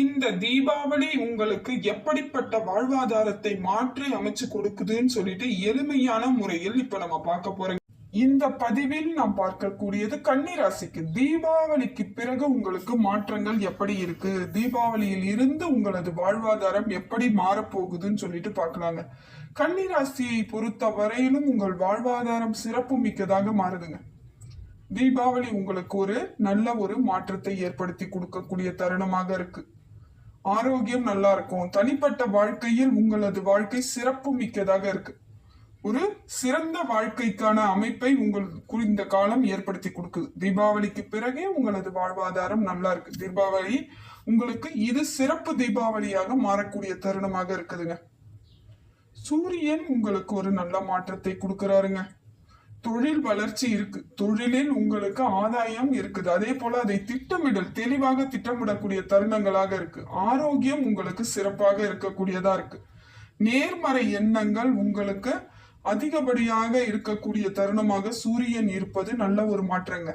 இந்த தீபாவளி உங்களுக்கு எப்படிப்பட்ட வாழ்வாதாரத்தை மாற்றி அமைச்சு கொடுக்குதுன்னு சொல்லிட்டு எளிமையான முறையில் இப்ப நம்ம பார்க்க போறோம். இந்த பதிவில் நாம் பார்க்கக்கூடியது கன்னிராசிக்கு. தீபாவளிக்கு பிறகு உங்களுக்கு மாற்றங்கள் எப்படி இருக்கு? தீபாவளியில் இருந்து உங்களது வாழ்வாதாரம் எப்படி மாறப்போகுதுன்னு சொல்லிட்டு பார்க்கலாங்க. கன்னிராசியை பொறுத்த வரையிலும் உங்கள் வாழ்வாதாரம் சிறப்பு மிக்கதாக மாறுதுங்க. தீபாவளி உங்களுக்கு ஒரு நல்ல ஒரு மாற்றத்தை ஏற்படுத்தி கொடுக்கக்கூடிய தருணமாக இருக்கு. ஆரோக்கியம் நல்லா இருக்கும் தனிப்பட்ட வாழ்க்கையில் உங்களது வாழ்க்கை சிறப்பு மிக்கதாக இருக்கு. ஒரு சிறந்த வாழ்க்கைக்கான அமைப்பை உங்களுக்கு இந்த காலம் ஏற்படுத்தி கொடுக்குது. தீபாவளிக்கு பிறகே உங்களது வாழ்வாதாரம் நல்லா இருக்கு தீபாவளி உங்களுக்கு இது சிறப்பு தீபாவளியாக மாறக்கூடிய தருணமாக இருக்குதுங்க. சூரியன் உங்களுக்கு ஒரு நல்ல மாற்றத்தை கொடுக்கறாருங்க. தொழில் வளர்ச்சி இருக்கு. தொழிலில் உங்களுக்கு ஆதாயம் இருக்குது. அதே போல அதை திட்டமிடல் தெளிவாக திட்டமிடக்கூடிய தருணங்களாக இருக்கு. ஆரோக்கியம் உங்களுக்கு சிறப்பாக இருக்கக்கூடியதா இருக்கு. நேர்மறை எண்ணங்கள் உங்களுக்கு அதிகப்படியாக இருக்கக்கூடிய தருணமாக சூரியன் இருப்பது நல்ல ஒரு மாற்றங்க.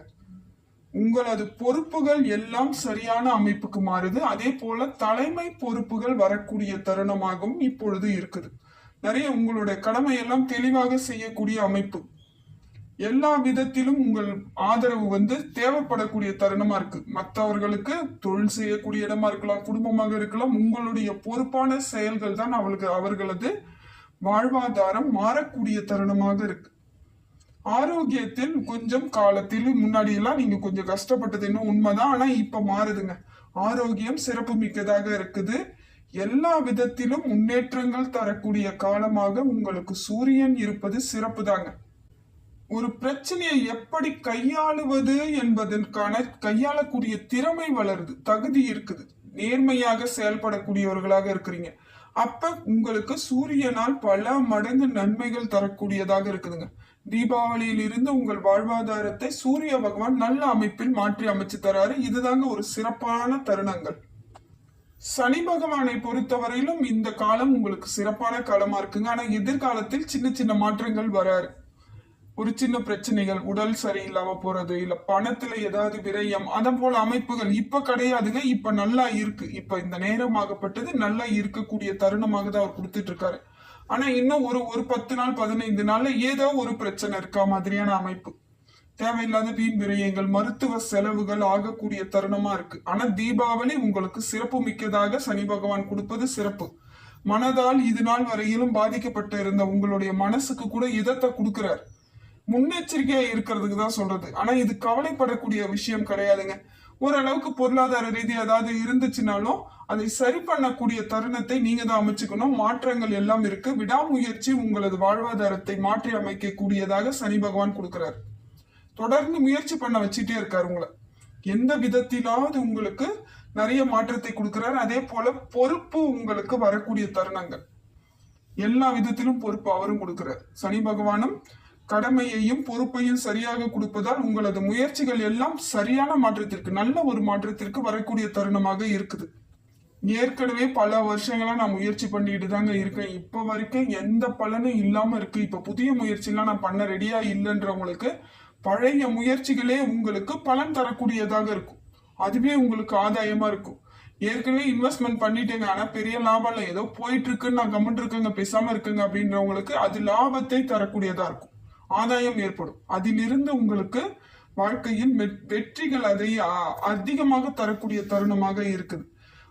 உங்களது பொறுப்புகள் எல்லாம் சரியான அமைப்புக்கு மாறுது. அதே போல தலைமை பொறுப்புகள் வரக்கூடிய தருணமாகவும் இப்பொழுது இருக்குது. நிறைய உங்களுடைய கடமையெல்லாம் தெளிவாக செய்யக்கூடிய அமைப்பு. எல்லா விதத்திலும் உங்கள் ஆதரவு வந்து தேவைப்படக்கூடிய தருணமா இருக்கு. மற்றவர்களுக்கு தொழில் செய்யக்கூடிய இடமா இருக்கலாம் குடும்பமாக இருக்கலாம் உங்களுடைய பொறுப்பான செயல்கள் தான் அவளுக்கு அவர்களது வாழ்வாதாரம் மாறக்கூடிய தருணமாக இருக்கு. ஆரோக்கியத்தில் கொஞ்சம் காலத்தில் முன்னாடி எல்லாம் நீங்க கொஞ்சம் கஷ்டப்பட்டது இன்னும் உண்மைதான் ஆனா இப்ப மாறுதுங்க. ஆரோக்கியம் சிறப்பு மிக்கதாக இருக்குது. எல்லா விதத்திலும் முன்னேற்றங்கள் தரக்கூடிய காலமாக உங்களுக்கு சூரியன் இருப்பது சிறப்பு தாங்க ஒரு பிரச்சனையை எப்படி கையாளுவது என்பதற்கான கையாளக்கூடிய திறமை வளருது தகுதி இருக்குது. நேர்மையாக செயல்படக்கூடியவர்களாக இருக்கிறீங்க. அப்ப உங்களுக்கு சூரியனால் பல மடங்கு நன்மைகள் தரக்கூடியதாக இருக்குதுங்க. தீபாவளியில் இருந்து உங்கள் வாழ்வாதாரத்தை சூரிய பகவான் நல்ல அமைப்பில் மாற்றி அமைச்சு தராரு. இதுதாங்க ஒரு சிறப்பான தருணங்கள். சனி பகவானை பொறுத்தவரையிலும் இந்த காலம் உங்களுக்கு சிறப்பான காலமா இருக்குங்க. ஆனா எதிர்காலத்தில் சின்ன சின்ன மாற்றங்கள் வராரு ஒரு சின்ன பிரச்சனைகள் உடல் சரியில்லாம போறது இல்ல பணத்துல ஏதாவது விரயம் அதை போல அமைப்புகள் இப்ப கிடையாதுங்க இப்ப நல்லா இருக்கு. இப்ப இந்த நேரமாகப்பட்டது நல்லா இருக்கக்கூடிய தருணமாக தான் அவர் கொடுத்துட்டு இருக்காரு ஆனா இன்னும் ஒரு ஒரு பத்து நாள் பதினைந்து நாள்ல ஏதோ ஒரு பிரச்சனை இருக்கா மாதிரியான அமைப்பு. தேவையில்லாத வீண் விரயங்கள் மருத்துவ செலவுகள் ஆகக்கூடிய தருணமா இருக்கு. ஆனா தீபாவளி உங்களுக்கு சிறப்பு மிக்கதாக சனி பகவான் கொடுப்பது சிறப்பு. மனதால் இது நாள் வரையிலும் பாதிக்கப்பட்டு இருந்த உங்களுடைய மனசுக்கு கூட இதத்தை கொடுக்கிறார். முன்னெச்சரிக்கையா இருக்கிறதுக்கு தான் சொல்றது. ஆனா இது கவலைப்படக்கூடிய விஷயம் கிடையாதுங்க. ஓரளவுக்கு பொருளாதார ரீதியா ஏதாவது இருந்துச்சுனாலும் அதை சரி பண்ணக்கூடிய தருணத்தை நீங்க தான் அமைச்சுக்கணும். மாற்றங்கள் எல்லாம் இருக்கு. விடாமுயற்சி உங்களது வாழ்வாதாரத்தை மாற்றி அமைக்க கூடியதாக சனி பகவான் கொடுக்கிறார். தொடர்ந்து முயற்சி பண்ண வச்சுட்டே இருக்காரு உங்களை. எந்த விதத்திலாவது உங்களுக்கு நிறைய மாற்றத்தை கொடுக்கிறார். அதே போல பொறுப்பு உங்களுக்கு வரக்கூடிய தருணங்கள். எல்லா விதத்திலும் பொறுப்பு அவரும் கொடுக்கிறார். சனி பகவானும் கடமையையும் பொறுப்பையும் சரியாக கொடுப்பதால் உங்களது முயற்சிகள் எல்லாம் சரியான மாற்றத்திற்கு நல்ல ஒரு மாற்றத்திற்கு வரக்கூடிய தருணமாக இருக்குது. ஏற்கனவே பல வருஷங்களா நான் முயற்சி பண்ணிட்டு தாங்க இருக்கேன். இப்போ வரைக்கும் எந்த பலனும் இல்லாம இருக்கு. இப்ப புதிய முயற்சிலாம் நான் பண்ண ரெடியா இல்லைன்றவங்களுக்கு பழைய முயற்சிகளே உங்களுக்கு பலன் தரக்கூடியதாக இருக்கும். அதுவே உங்களுக்கு ஆதாயமா இருக்கும். ஏற்கனவே இன்வெஸ்ட்மெண்ட் பண்ணிட்டேங்க. ஆனா பெரிய லாபம் இல்லை. ஏதோ போயிட்டு இருக்குன்னு நான் கமெண்ட் இருக்குங்க. பேசாம இருக்குங்க அப்படின்றவங்களுக்கு அது லாபத்தை தரக்கூடியதா இருக்கும். ஆதாயம் ஏற்படும். அதிலிருந்து உங்களுக்கு வாழ்க்கையின் வெற்றிகள் அதை அ- அதிகமாக தரக்கூடிய தருணமாக இருக்குது.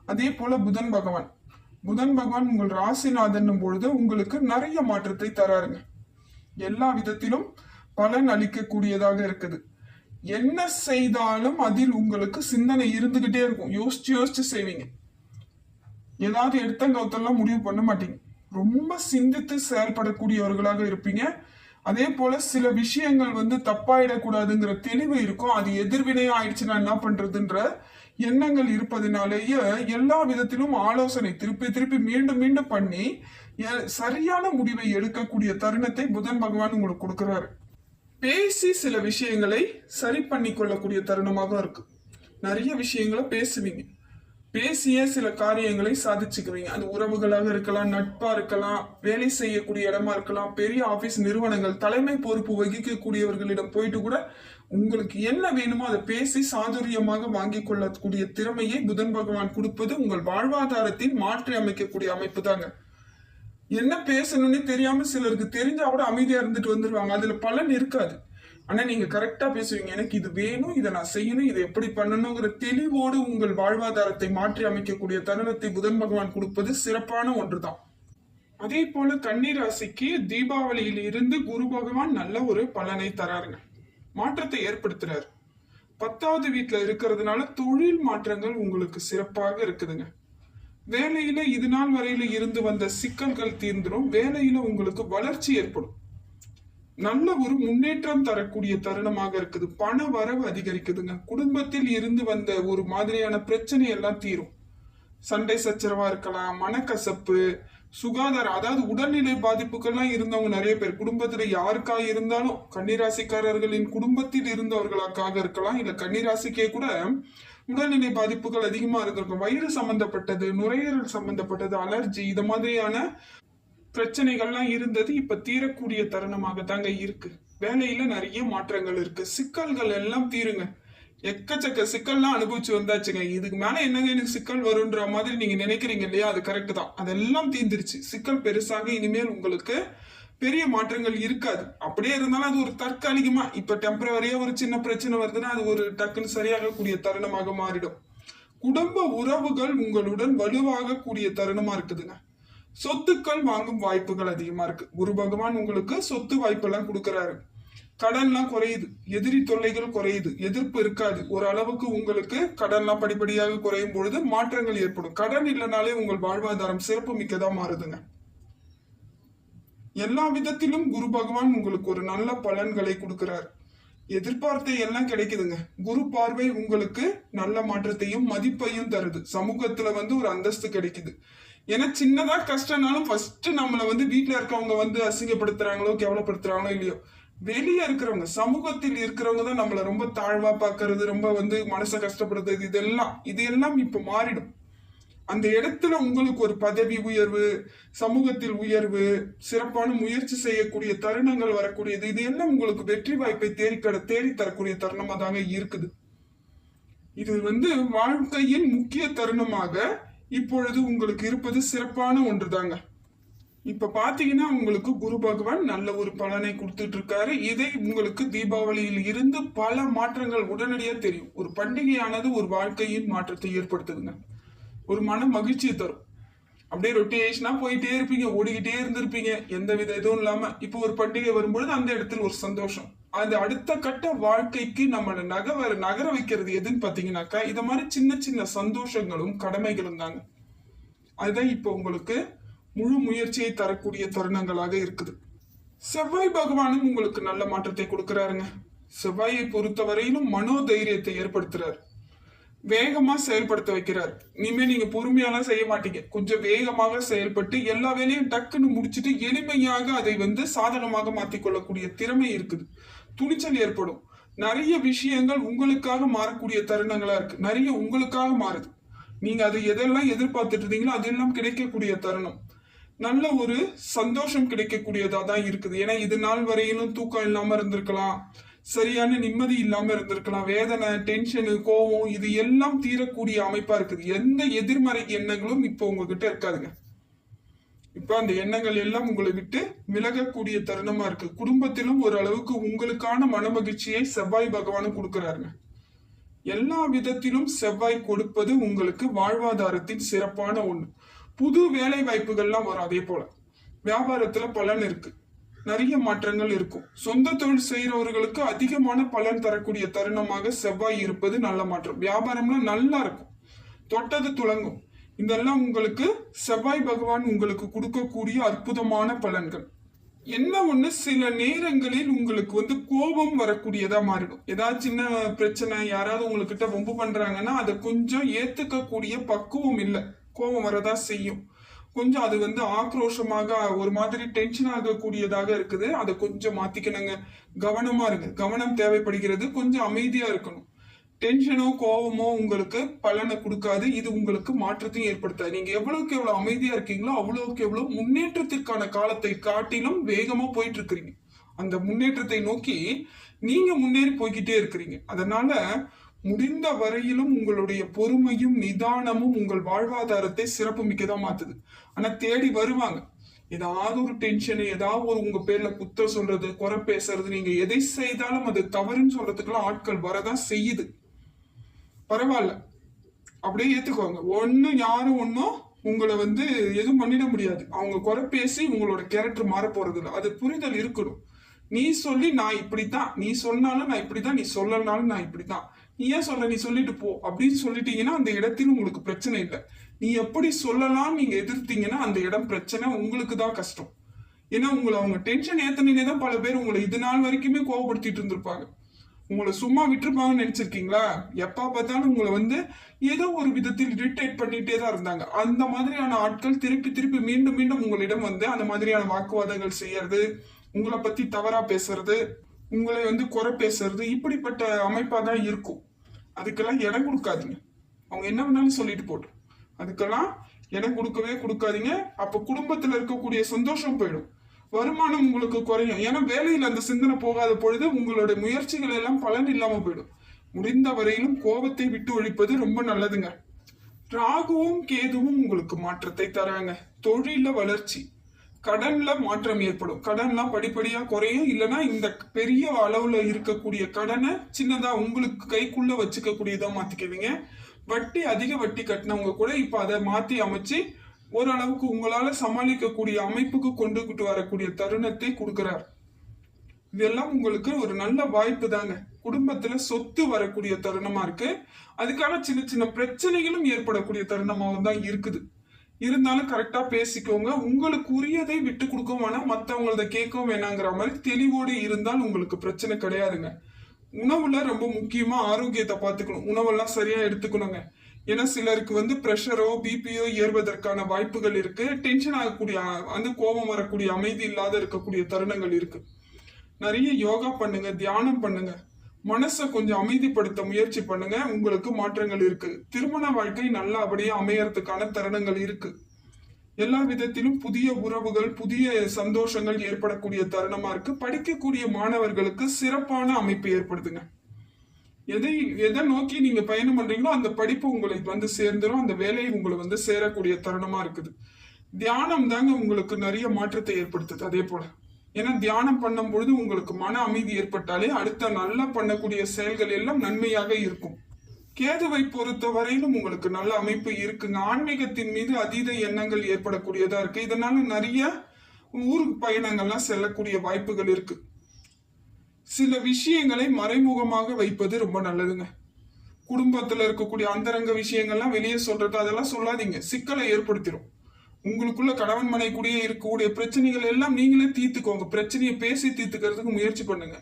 அதே போல புதன் பகவான். புதன் பகவான் உங்கள் ராசிநாதன் பொழுது உங்களுக்கு நிறைய மாற்றத்தை தராருங்க. எல்லா விதத்திலும் பலன் அளிக்கக்கூடியதாக இருக்குது. என்ன செய்தாலும் அதில் உங்களுக்கு சிந்தனை இருந்துகிட்டே இருக்கும். யோசிச்சு யோசிச்சு செய்வீங்க. ஏதாவது எடுத்தங்கவுத்தெல்லாம் முடிவு பண்ண மாட்டீங்க. ரொம்ப சிந்தித்து செயல்படக்கூடியவர்களாக இருப்பீங்க. அதே போல சில விஷயங்கள் வந்து தப்பாயிடக்கூடாதுங்கிற தெளிவு இருக்கும். அது எதிர்வினையா ஆயிடுச்சுன்னா என்ன பண்றதுன்ற எண்ணங்கள் இருப்பதனாலேயே எல்லா விதத்திலும் ஆலோசனை திருப்பி திருப்பி மீண்டும் மீண்டும் பண்ணி சரியான முடிவை எடுக்கக்கூடிய தருணத்தை புதன் பகவான் உங்களுக்கு கொடுக்குறாரு. பேசி சில விஷயங்களை சரி பண்ணி கொள்ளக்கூடிய தருணமாக இருக்கு. நிறைய விஷயங்களை பேசுவீங்க. பேசிய சில காரியங்களை சாதிச்சுக்குவீங்க. அது உறவுகளாக இருக்கலாம் நட்பா இருக்கலாம் வேலை செய்யக்கூடிய இடமா இருக்கலாம் பெரிய ஆபீஸ் நிறுவனங்கள் தலைமை பொறுப்பு வகிக்கக்கூடியவர்களிடம் போயிட்டு கூட உங்களுக்கு என்ன வேணுமோ அதை பேசி சாதுரியமாக வாங்கிக் கொள்ளக்கூடிய திறமையை புதன் பகவான் கொடுப்பது உங்கள் வாழ்வாதாரத்தின் மாற்றி அமைக்கக்கூடிய அமைப்பு தாங்க. என்ன பேசணும்னு தெரியாம சிலருக்கு தெரிஞ்சா கூட அமைதியா இருந்துட்டு வந்துருவாங்க. அதுல பலன் இருக்காது. ஆனா நீங்க கரெக்டா பேசுவீங்க எனக்கு இது வேணும் இதை நான் செய்யணும் இதை எப்படி பண்ணணுங்கிற தெளிவோடு உங்கள் வாழ்வாதாரத்தை மாற்றி அமைக்கக்கூடிய தருணத்தை புதன் பகவான் கொடுப்பது சிறப்பான ஒன்றுதான். அதே போல கன்னி தீபாவளியில் இருந்து குரு பகவான் நல்ல ஒரு பலனை தராருங்க. மாற்றத்தை ஏற்படுத்துறாரு. பத்தாவது வீட்டுல இருக்கிறதுனால தொழில் மாற்றங்கள் உங்களுக்கு சிறப்பாக இருக்குதுங்க. வேலையில இது நாள் வரையில இருந்து வந்த சிக்கல்கள் தீர்ந்துடும் வேலையில உங்களுக்கு வளர்ச்சி ஏற்படும். நல்ல ஒரு முன்னேற்றம் தரக்கூடிய தருணமாக இருக்குது. பண வரவு அதிகரிக்குதுங்க. குடும்பத்தில் இருந்து வந்த ஒரு மாதிரியான பிரச்சனை எல்லாம் தீரும். சண்டை சச்சரவா இருக்கலாம் மனக்கசப்பு சுகாதாரம் அதாவது உடல்நிலை பாதிப்புகள்லாம் இருந்தவங்க நிறைய பேர். குடும்பத்துல யாருக்கா இருந்தாலும் கன்னிராசிக்காரர்களின் குடும்பத்தில் இருந்தவர்களுக்காக இருக்கலாம் இல்ல கன்னிராசிக்கே கூட உடல்நிலை பாதிப்புகள் அதிகமா இருந்திருக்கும். வயிறு சம்பந்தப்பட்டது நுரையீரல் சம்பந்தப்பட்டது அலர்ஜி இது மாதிரியான பிரச்சனைகள்லாம் இருந்தது இப்ப தீரக்கூடிய தருணமாக தாங்க இருக்கு. வேலையில நிறைய மாற்றங்கள் இருக்கு. சிக்கல்கள் எல்லாம் தீருங்க. எக்கச்சக்க சிக்கல்லாம் அனுபவிச்சு வந்தாச்சுங்க. இதுக்கு மேல என்னங்க எனக்கு சிக்கல் வரும்ன்ற மாதிரி நீங்க நினைக்கிறீங்க இல்லையா? அது கரெக்ட் தான். அதெல்லாம் தீர்ந்துருச்சு. சிக்கல் பெருசாக இனிமேல் உங்களுக்கு பெரிய மாற்றங்கள் இருக்காது. அப்படியே இருந்தாலும் அது ஒரு தற்காலிகமா இப்ப டெம்பரவரியா ஒரு சின்ன பிரச்சனை வருதுன்னா அது ஒரு டக்குன்னு சரியாகக்கூடிய தருணமாக மாறிடும். குடும்ப உறவுகள் உங்களுடன் வலுவாக கூடிய தருணமா இருக்குதுங்க. சொத்துக்கள் வாங்கும் வாய்ப்புகள் அதிகமா இருக்கு. குரு பகவான் உங்களுக்கு சொத்து வாய்ப்பெல்லாம் கொடுக்கறாரு. கடன்லாம் குறையுது. எதிரி தொல்லைகள் குறையுது. எதிர்ப்பு இருக்காது. ஓரளவுக்கு உங்களுக்கு கடன்லாம் படிப்படியாக குறையும் பொழுது மாற்றங்கள் ஏற்படும். கடன் இல்லைனாலே உங்கள் வாழ்வாதாரம் சிறப்பு மிக்கதா மாறுதுங்க. எல்லா விதத்திலும் குரு பகவான் உங்களுக்கு ஒரு நல்ல பலன்களை கொடுக்கிறார். எதிர்பார்த்த எல்லாம் கிடைக்குதுங்க. குரு பார்வை உங்களுக்கு நல்ல மாற்றத்தையும் மதிப்பையும் தருது. சமூகத்துல வந்து ஒரு அந்தஸ்து கிடைக்குது. ஏன்னா சின்னதா கஷ்டம்னாலும் ஃபர்ஸ்ட் நம்மள வந்து வீட்டில் இருக்கவங்க வந்து அசிங்கப்படுத்துறாங்களோ கேவலப்படுத்துறாங்களோ இல்லையோ வெளியே இருக்கிறவங்க சமூகத்தில் இருக்கிறவங்க தான் நம்மள ரொம்ப தாழ்வா பார்க்கறது ரொம்ப வந்து மனசை கஷ்டப்படுறது இதெல்லாம் இது எல்லாம் இப்ப மாறிடும். அந்த இடத்துல உங்களுக்கு ஒரு பதவி உயர்வு சமூகத்தில் உயர்வு சிறப்பான முயற்சி செய்யக்கூடிய தருணங்கள் வரக்கூடியது இது எல்லாம் உங்களுக்கு வெற்றி வாய்ப்பை தேடி தேடி தரக்கூடிய தருணமா தாங்க இருக்குது. இது வந்து வாழ்க்கையின் முக்கிய தருணமாக இப்பொழுது உங்களுக்கு இருப்பது சிறப்பான ஒன்றுதாங்க. இப்ப பாத்தீங்கன்னா உங்களுக்கு குரு பகவான் நல்ல ஒரு பலனை கொடுத்துட்டு இருக்காரு இதை உங்களுக்கு தீபாவளியில் இருந்து பல மாற்றங்கள் உடனடியா தெரியும். ஒரு பண்டிகையானது ஒரு வாழ்க்கையின் மாற்றத்தை ஏற்படுத்துதுங்க. ஒரு மன மகிழ்ச்சியை தரும். அப்படியே ரொட்டேஷனா போயிட்டே இருப்பீங்க ஓடிக்கிட்டே இருந்திருப்பீங்க. எந்த வித இதுவும் இல்லாம இப்போ ஒரு பண்டிகை வரும்பொழுது அந்த இடத்துல ஒரு சந்தோஷம். அந்த அடுத்த கட்ட வாழ்க்கைக்கு நம்ம நகர நகர வைக்கிறது எதுன்னு பார்த்தீங்கன்னாக்கா இதை மாதிரி சின்ன சின்ன சந்தோஷங்களும் கடமைகளும் தாங்க. அதுதான் இப்போ உங்களுக்கு முழு முயற்சியை தரக்கூடிய தருணங்களாக இருக்குது. செவ்வாய் பகவானும் உங்களுக்கு நல்ல மாற்றத்தை கொடுக்குறாருங்க. செவ்வாயை பொறுத்தவரையிலும் மனோதைரியத்தை ஏற்படுத்துறாரு. வேகமா செயல்படுத்த வைக்கிறார். இனிமே நீங்க பொறுமையாலாம் செய்ய மாட்டீங்க. கொஞ்சம் வேகமாக செயல்பட்டு எல்லா வேலையும் டக்குன்னு முடிச்சிட்டு எளிமையாக அதை வந்து சாதனமாக மாத்திக் கொள்ளக்கூடிய திறமை இருக்குது. துணிச்சல் ஏற்படும். நிறைய விஷயங்கள் உங்களுக்காக மாறக்கூடிய தருணங்களா இருக்கு. நிறைய உங்களுக்காக மாறுது. நீங்க அதை எதெல்லாம் எதிர்பார்த்துட்டு இருந்தீங்களோ அதெல்லாம் கிடைக்கக்கூடிய தருணம். நல்ல ஒரு சந்தோஷம் கிடைக்கக்கூடியதா தான் இருக்குது. ஏன்னா இது நாள் வரையிலும் தூக்கம் இல்லாம இருந்திருக்கலாம். சரியான நிம்மதி இல்லாம இருந்திருக்கலாம். வேதனை டென்ஷனு கோவம் இது எல்லாம் தீரக்கூடிய அமைப்பா இருக்குது. எந்த எதிர்மறை எண்ணங்களும் இப்போ உங்ககிட்ட இருக்காதுங்க. இப்போ அந்த எண்ணங்கள் எல்லாம் உங்களை விட்டு விலகக்கூடிய தருணமா இருக்கு. குடும்பத்திலும் ஒரு அளவுக்கு உங்களுக்கான மனமகிழ்ச்சியை செவ்வாய் பகவானும் கொடுக்கிறாருங்க. எல்லா விதத்திலும் செவ்வாய் கொடுப்பது உங்களுக்கு வாழ்வாதாரத்தின் சிறப்பான ஒண்ணு. புது வேலை வாய்ப்புகள்லாம் வரும் அதே போல. வியாபாரத்துல பலன் இருக்கு. நிறைய மாற்றங்கள் இருக்கும். சொந்த தொழில் செய்யறவர்களுக்கு அதிகமான பலன் தரக்கூடிய தருணமாக செவ்வாய் இருப்பது நல்ல மாற்றம். வியாபாரம்லாம் நல்லா இருக்கும். தொட்டது துளங்கும். இதெல்லாம் உங்களுக்கு செவ்வாய் பகவான் உங்களுக்கு கொடுக்கக்கூடிய அற்புதமான பலன்கள். என்ன ஒண்ணு? சில நேரங்களில் உங்களுக்கு வந்து கோபம் வரக்கூடியதா மாறிடும். ஏதாவது சின்ன பிரச்சனை யாராவது உங்ககிட்ட வம்பு பண்றாங்கன்னா அதை கொஞ்சம் ஏத்துக்கக்கூடிய பக்குவம் இல்லை. கோபம் வரதா செய்யும். கொஞ்சம் அது வந்து ஆக்ரோஷமாக ஒரு மாதிரி டென்ஷன் ஆகக்கூடியதாக இருக்குது. அதை கொஞ்சம் மாத்திக்கணுங்க. கவனமா இருங்க. கவனம் தேவைப்படுகிறது. கொஞ்சம் அமைதியா இருக்கணும். டென்ஷனோ கோவமோ உங்களுக்கு பலனை கொடுக்காது. இது உங்களுக்கு மாற்றத்தையும் ஏற்படுத்தாது. நீங்க எவ்வளவுக்கு எவ்வளவு அமைதியா இருக்கீங்களோ அவ்வளவுக்கு எவ்வளவு முன்னேற்றத்திற்கான காலத்தை காட்டிலும் வேகமா போயிட்டு இருக்கிறீங்க அந்த முன்னேற்றத்தை நோக்கி நீங்க முன்னேறி போய்கிட்டே இருக்கிறீங்க. அதனால முடிந்த வரையிலும் உங்களுடைய பொறுமையும் நிதானமும் உங்கள் வாழ்வாதாரத்தை சிறப்பு மிக்கதா மாத்துது. ஆனா தேடி வருவாங்க. ஏதாவது ஒரு டென்ஷன் ஏதாவது ஒரு உங்க பேர்ல குத்த சொல்றது குறை பேசுறது நீங்க எதை செய்தாலும் அது தவறுன்னு சொல்றதுக்கெல்லாம் ஆட்கள் வரதான் செய்யுது. பரவாயில்ல. அப்படியே ஏற்றுக்குவாங்க ஒன்றும் யாரும் ஒன்றும் உங்களை வந்து எதுவும் பண்ணிட முடியாது. அவங்க குறை பேசி உங்களோட கேரக்டர் மாற போகிறதில்ல அது புரிதல் இருக்கணும். நீ சொல்லி நான் இப்படித்தான். நீ சொன்னாலும் நான் இப்படித்தான். நீ சொல்லனாலும் நான் இப்படித்தான். நீ ஏன் சொல்ற? நீ சொல்லிட்டு போ. அப்படின்னு சொல்லிட்டீங்கன்னா அந்த இடத்தில் உங்களுக்கு பிரச்சனை இல்லை. நீ எப்படி சொல்லலாம் நீங்க எதிர்த்தீங்கன்னா அந்த இடம் பிரச்சனை உங்களுக்கு தான் கஷ்டம். ஏன்னா உங்களை அவங்க டென்ஷன் ஏத்தனே தான் பல பேர் உங்களை இது நாள் வரைக்குமே கோவப்படுத்திட்டு இருந்திருப்பாங்க. உங்களை சும்மா விட்டுருப்பாங்கன்னு நினைச்சிருக்கீங்களா? எப்போ பார்த்தாலும் உங்களை வந்து ஏதோ ஒரு விதத்தில் இரிட்டேட் பண்ணிட்டே தான் இருந்தாங்க. அந்த மாதிரியான ஆட்கள் திருப்பி திருப்பி மீண்டும் மீண்டும் உங்களிடம் வந்து அந்த மாதிரியான வாக்குவாதங்கள் செய்யறது உங்களை பத்தி தவறா பேசுறது உங்களை வந்து குறை பேசுறது இப்படிப்பட்ட அமைப்பா தான் இருக்கும். அதுக்கெல்லாம் இடம் கொடுக்காதீங்க. அவங்க என்ன வேணாலும் சொல்லிட்டு போட்டோம். அதுக்கெல்லாம் இடம் கொடுக்கவே கொடுக்காதீங்க. அப்ப குடும்பத்துல இருக்கக்கூடிய சந்தோஷம் போயிடும். வருமானம் உங்களுக்கு குறையும். ஏன்னா வேலையில் அந்த சிந்தனை போகாத பொழுது உங்களுடைய முயற்சிகள் எல்லாம் பலன் இல்லாமல் போயிடும். முடிந்த வரையிலும் கோபத்தை விட்டு ஒழிப்பது ரொம்ப நல்லதுங்க. ராகுவும் கேதுவும் உங்களுக்கு மாற்றத்தை தராங்க. தொழில வளர்ச்சி. கடன்ல மாற்றம் ஏற்படும். கடன்லாம் படிப்படியா குறையும். இல்லைன்னா இந்த பெரிய அளவுல இருக்கக்கூடிய கடனை சின்னதா உங்களுக்கு கைக்குள்ள வச்சுக்க கூடியதா மாத்திக்குவீங்க. வட்டி அதிக வட்டி கட்டினவங்க கூட இப்ப அதை மாத்தி அமைச்சு ஓரளவுக்கு உங்களால சமாளிக்கக்கூடிய அமைப்புக்கு கொண்டுகிட்டு வரக்கூடிய தருணத்தை கொடுக்கிறார். இதெல்லாம் உங்களுக்கு ஒரு நல்ல வாய்ப்பு தாங்க. குடும்பத்துல சொத்து வரக்கூடிய தருணமா இருக்கு. அதுக்கான சின்ன சின்ன பிரச்சனைகளும் ஏற்படக்கூடிய தருணமாகவும் தான் இருக்குது. இருந்தாலும் கரெக்டா பேசிக்கோங்க. உங்களுக்கு உரியதை விட்டு கொடுக்க வேணாம். மற்றவங்களத கேட்கவும் வேணாங்கிற மாதிரி தெளிவோடு இருந்தால் உங்களுக்கு பிரச்சனை கிடையாதுங்க. உணவுல ரொம்ப முக்கியமா ஆரோக்கியத்தை பார்த்துக்கணும். உணவெல்லாம் சரியா எடுத்துக்கணுங்க. ஏன்னா சிலருக்கு வந்து ப்ரெஷரோ பிபியோ ஏறுவதற்கான வாய்ப்புகள் இருக்கு. டென்ஷன் ஆகக்கூடிய வந்து கோபம் வரக்கூடிய அமைதி இல்லாத இருக்கக்கூடிய தருணங்கள் இருக்கு. நிறைய யோகா பண்ணுங்க தியானம் பண்ணுங்க. மனசை கொஞ்சம் அமைதிப்படுத்த முயற்சி பண்ணுங்க. உங்களுக்கு மாற்றங்கள் இருக்கு. திருமண வாழ்க்கை நல்லபடியா அமையறதுக்கான தருணங்கள் இருக்கு. எல்லா விதத்திலும் புதிய உறவுகள் புதிய சந்தோஷங்கள் ஏற்படக்கூடிய தருணமா இருக்கு. படிக்கக்கூடிய மாணவர்களுக்கு சிறப்பான அமைப்பு ஏற்படுதுங்க. எதை எதை நோக்கி நீங்க பயணம் பண்றீங்களோ அந்த படிப்பு உங்களை வந்து சேர்ந்துடும் அந்த வேலையை உங்களை வந்து சேரக்கூடிய தருணமா இருக்குது. தியானம் தாங்க உங்களுக்கு நிறைய மாற்றத்தை ஏற்படுத்துது அதே போல. ஏன்னா தியானம் பண்ணும் பொழுது உங்களுக்கு மன அமைதி ஏற்பட்டாலே அடுத்த நல்லா பண்ணக்கூடிய செயல்கள் எல்லாம் நன்மையாக இருக்கும். கேதுவை பொறுத்த வரையிலும் உங்களுக்கு நல்ல அமைப்பு இருக்குங்க ஆன்மீகத்தின் மீது அதீத எண்ணங்கள் ஏற்படக்கூடியதா இருக்கு. இதனால நிறைய ஊர் பயணங்கள்லாம் செல்லக்கூடிய வாய்ப்புகள் இருக்கு. சில விஷயங்களை மறைமுகமாக வைப்பது ரொம்ப நல்லதுங்க. குடும்பத்துல இருக்கக்கூடிய அந்தரங்க விஷயங்கள்லாம் வெளியே சொல்றது அதெல்லாம் சொல்லாதீங்க. சிக்கலை ஏற்படுத்திடும் உங்களுக்குள்ள கணவன் மனை இருக்கக்கூடிய பிரச்சனைகள் எல்லாம் நீங்களே தீர்த்துக்கோங்க. பிரச்சனையை பேசி தீர்த்துக்கிறதுக்கு முயற்சி பண்ணுங்க.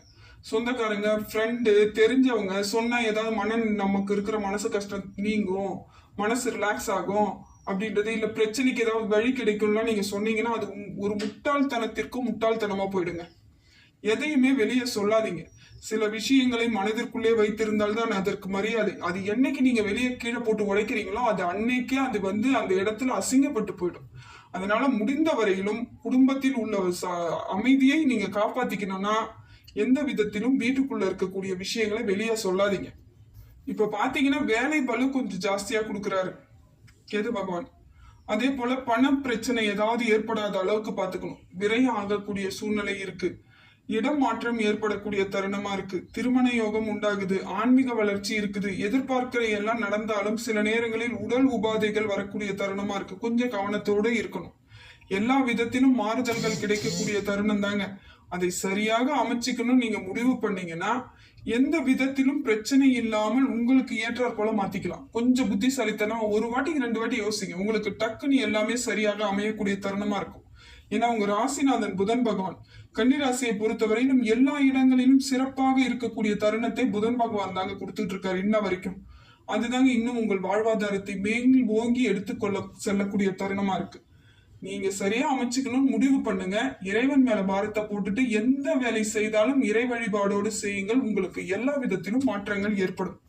சொந்தக்காரங்க ஃப்ரெண்டு தெரிஞ்சவங்க சொன்னால் ஏதாவது மன நமக்கு இருக்கிற மனசு கஷ்டம் நீங்கும் மனசு ரிலாக்ஸ் ஆகும் அப்படின்றது இல்லை பிரச்சனைக்கு ஏதாவது வழி கிடைக்கும்லாம் நீங்கள் சொன்னீங்கன்னா அது ஒரு முட்டாள்தனத்திற்கும் முட்டாள்தனமாக போயிடுங்க. எதையுமே வெளியே சொல்லாதீங்க. சில விஷயங்களை மனதிற்குள்ளே வைத்திருந்தால்தான் அதற்கு மரியாதை. அது என்னைக்கு நீங்க வெளியே கீழே போட்டு உடைக்கிறீங்களோ அது அன்னைக்கே அது வந்து அந்த இடத்துல அசிங்கப்பட்டு போயிடும். அதனால முடிந்த வரையிலும் குடும்பத்தில் உள்ள அமைதியை நீங்க காப்பாத்திக்கணும்னா எந்த விதத்திலும் வீட்டுக்குள்ள இருக்கக்கூடிய விஷயங்களை வெளியே சொல்லாதீங்க. இப்ப பாத்தீங்கன்னா வேலை பளு கொஞ்சம் ஜாஸ்தியா கொடுக்குறாரு. கேது பகவான். அதே போல பண பிரச்சனை ஏதாவது ஏற்படாத அளவுக்கு பாத்துக்கணும். விரயம் ஆகக்கூடிய சூழ்நிலை இருக்கு. இடம் மாற்றம் ஏற்படக்கூடிய தருணமா இருக்கு. திருமண யோகம் உண்டாகுது. ஆன்மீக வளர்ச்சி இருக்குது. எதிர்பார்க்கிற எல்லாம் நடந்தாலும் சில நேரங்களில் உடல் உபாதைகள் வரக்கூடிய தருணமா இருக்கு. கொஞ்சம் கவனத்தோடு இருக்கணும். எல்லா விதத்திலும் மாறுதல்கள் கிடைக்கக்கூடிய தருணம் தாங்க. அதை சரியாக அமைச்சிக்கணும்னு நீங்க முடிவு பண்ணீங்கன்னா எந்த விதத்திலும் பிரச்சனை இல்லாமல் உங்களுக்கு ஏற்றாற் போல மாத்திக்கலாம். கொஞ்சம் புத்திசாலித்தனம் ஒரு வாட்டிக்கு ரெண்டு வாட்டி யோசிங்க. உங்களுக்கு டக்குன்னு எல்லாமே சரியாக அமையக்கூடிய தருணமா இருக்கும். ஏன்னா உங்க ராசிநாதன் புதன் பகவான் கன்னிராசியை பொறுத்தவரையிலும் எல்லா இடங்களிலும் சிறப்பாக இருக்கக்கூடிய தருணத்தை புதன் பகவான் தாங்க கொடுத்துட்டு இருக்காரு இன்ன வரைக்கும். அதுதாங்க இன்னும் உங்கள் வாழ்வாதாரத்தை மேல் ஓங்கி எடுத்துக்கொள்ள செல்லக்கூடிய தருணமா இருக்கு. நீங்க சரியா அமைச்சுக்கணும்னு முடிவு பண்ணுங்க. இறைவன் மேல பாரத்தை போட்டுட்டு எந்த வேலை செய்தாலும் இறை வழிபாடோடு செய்யுங்கள். உங்களுக்கு எல்லா விதத்திலும் மாற்றங்கள் ஏற்படும்.